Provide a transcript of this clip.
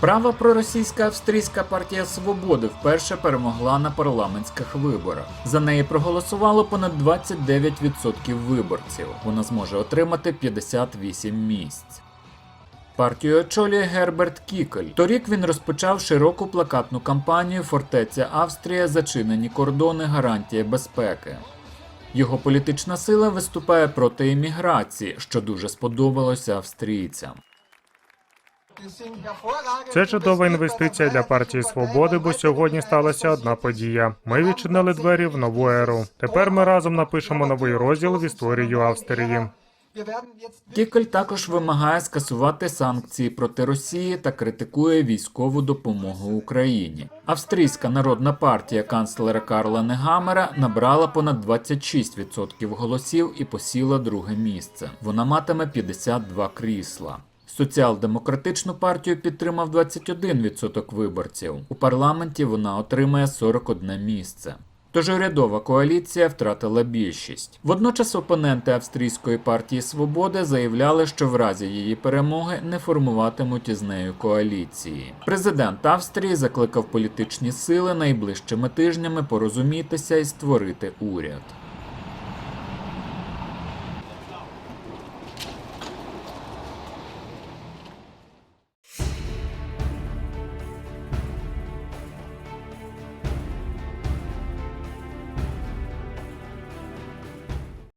Права проросійська австрійська партія свободи вперше перемогла на парламентських виборах. За неї проголосувало понад 29% виборців. Вона зможе отримати 58 місць. Партію очолює Герберт Кікель. Торік він розпочав широку плакатну кампанію Фортеця Австрія, зачинені кордони, гарантія безпеки. Його політична сила виступає проти імміграції, що дуже сподобалося австрійцям. Це чудова інвестиція для партії свободи, бо сьогодні сталася одна подія. Ми відчинили двері в нову еру. Тепер ми разом напишемо новий розділ в історію Австрії. Кікель також вимагає скасувати санкції проти Росії та критикує військову допомогу Україні. Австрійська народна партія канцлера Карла Негамера набрала понад 26% голосів і посіла друге місце. Вона матиме 52 крісла. Соціал-демократичну партію підтримав 21% виборців. У парламенті вона отримає 41 місце. Тож урядова коаліція втратила більшість. Водночас опоненти австрійської партії Свободи заявляли, що в разі її перемоги не формуватимуть із нею коаліції. Президент Австрії закликав політичні сили найближчими тижнями порозумітися і створити уряд.